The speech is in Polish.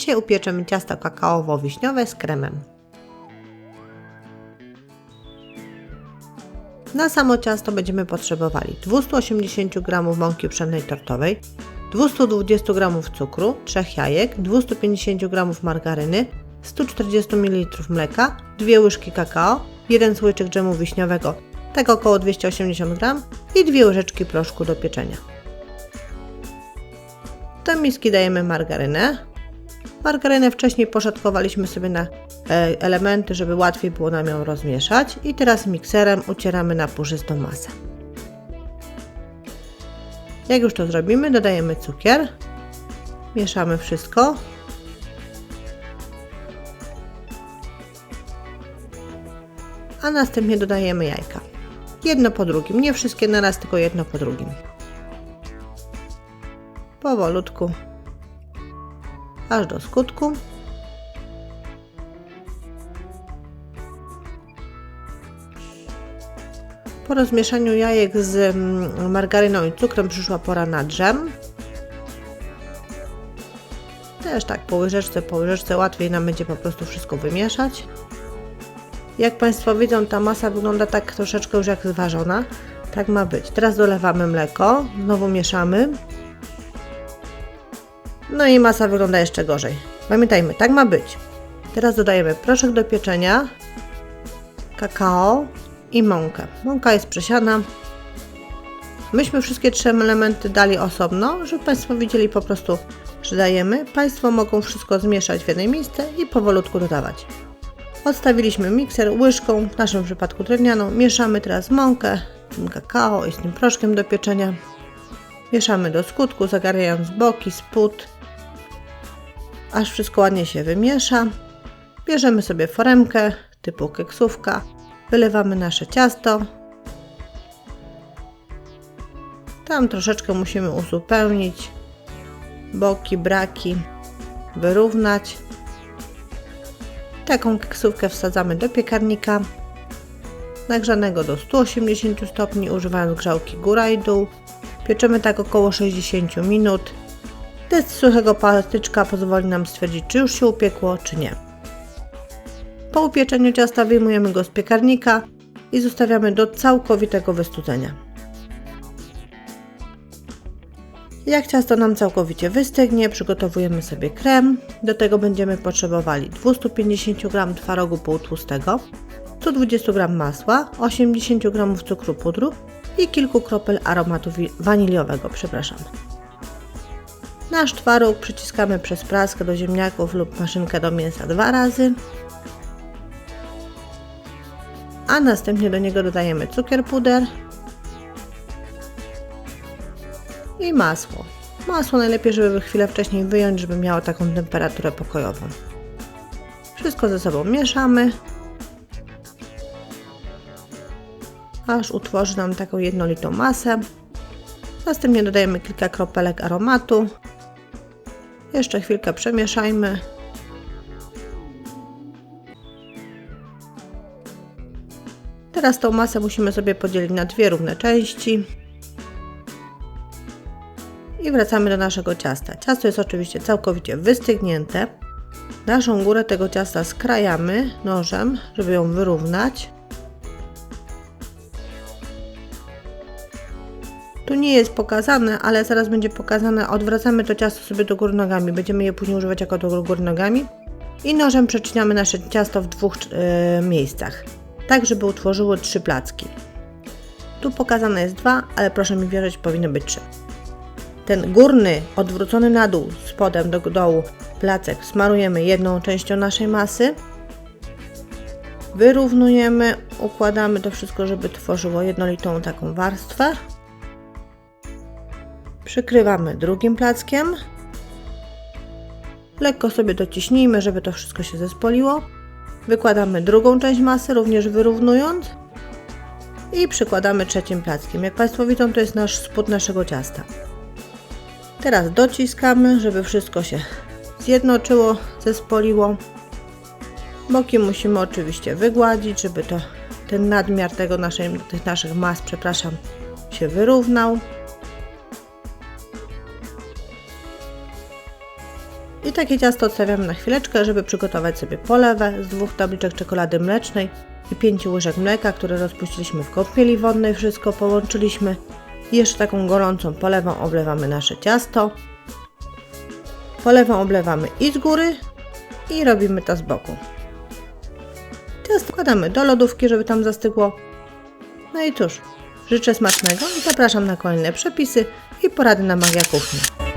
Dzisiaj upieczemy ciasto kakaowo-wiśniowe z kremem. Na samo ciasto będziemy potrzebowali 280 g mąki pszennej tortowej, 220 g cukru, 3 jajek, 250 g margaryny, 140 ml mleka, 2 łyżki kakao, 1 słoiczek dżemu wiśniowego, tak około 280 g i 2 łyżeczki proszku do pieczenia. Do miski dajemy margarynę. Margarynę wcześniej poszatkowaliśmy sobie na e, elementy, żeby łatwiej było nam ją rozmieszać i teraz mikserem ucieramy na purzystą masę. Jak już to zrobimy, dodajemy cukier, mieszamy wszystko. A następnie dodajemy jajka. Jedno po drugim, nie wszystkie naraz, tylko jedno po drugim. Powolutku, aż do skutku. Po rozmieszaniu jajek z mm, margaryną i cukrem przyszła pora na drzem. Też tak po łyżeczce, po łyżeczce łatwiej nam będzie po prostu wszystko wymieszać. Jak Państwo widzą, ta masa wygląda tak troszeczkę już jak zważona. Tak ma być. Teraz dolewamy mleko, znowu mieszamy. No i masa wygląda jeszcze gorzej. Pamiętajmy, tak ma być. Teraz dodajemy proszek do pieczenia, kakao i mąkę. Mąka jest przesiana. Myśmy wszystkie trzy elementy dali osobno, żeby Państwo widzieli po prostu, że dajemy. Państwo mogą wszystko zmieszać w jednej miejsce i powolutku dodawać. Odstawiliśmy mikser łyżką, w naszym przypadku drewnianą. Mieszamy teraz mąkę, tym kakao i z tym proszkiem do pieczenia. Mieszamy do skutku, zagarniając boki, spód, aż wszystko ładnie się wymiesza. Bierzemy sobie foremkę typu keksówka, wylewamy nasze ciasto. Tam troszeczkę musimy uzupełnić, boki, braki, wyrównać. Taką keksówkę wsadzamy do piekarnika nagrzanego do 180 stopni, używając grzałki góra i dół. Pieczemy tak około 60 minut. Test suchego patyczka pozwoli nam stwierdzić, czy już się upiekło, czy nie. Po upieczeniu ciasta wyjmujemy go z piekarnika i zostawiamy do całkowitego wystudzenia. Jak ciasto nam całkowicie wystygnie, przygotowujemy sobie krem. Do tego będziemy potrzebowali 250 g twarogu półtłustego, 120 g masła, 80 g cukru pudru i kilku kropel aromatu waniliowego, przepraszam. Nasz twaróg przyciskamy przez praskę do ziemniaków lub maszynkę do mięsa dwa razy. A następnie do niego dodajemy cukier puder i masło. Masło najlepiej, żeby chwilę wcześniej wyjąć, żeby miało taką temperaturę pokojową. Wszystko ze sobą mieszamy, aż utworzy nam taką jednolitą masę. Następnie dodajemy kilka kropelek aromatu jeszcze chwilkę przemieszajmy. Teraz tą masę musimy sobie podzielić na dwie równe części. I wracamy do naszego ciasta. Ciasto jest oczywiście całkowicie wystygnięte. Naszą górę tego ciasta skrajamy nożem, żeby ją wyrównać. Tu nie jest pokazane, ale zaraz będzie pokazane. Odwracamy to ciasto sobie do góry nogami. Będziemy je później używać jako do góry nogami. I nożem przecinamy nasze ciasto w dwóch yy, miejscach, tak żeby utworzyło trzy placki. Tu pokazane jest dwa, ale proszę mi wierzyć, powinno być trzy. Ten górny, odwrócony na dół, spodem do dołu placek smarujemy jedną częścią naszej masy. Wyrównujemy, układamy to wszystko, żeby tworzyło jednolitą taką warstwę. Przykrywamy drugim plackiem. Lekko sobie dociśnijmy, żeby to wszystko się zespoliło. Wykładamy drugą część masy, również wyrównując. I przykładamy trzecim plackiem. Jak Państwo widzą, to jest nasz spód naszego ciasta. Teraz dociskamy, żeby wszystko się zjednoczyło, zespoliło. Boki musimy oczywiście wygładzić, żeby to ten nadmiar tego naszej, tych naszych mas, przepraszam, się wyrównał. I takie ciasto odstawiamy na chwileczkę, żeby przygotować sobie polewę z dwóch tabliczek czekolady mlecznej i pięciu łyżek mleka, które rozpuściliśmy w kąpieli wodnej, wszystko połączyliśmy. I jeszcze taką gorącą polewą oblewamy nasze ciasto. Polewą oblewamy i z góry, i robimy to z boku. Ciasto wkładamy do lodówki, żeby tam zastygło. No i cóż, życzę smacznego i zapraszam na kolejne przepisy i porady na magia kuchni.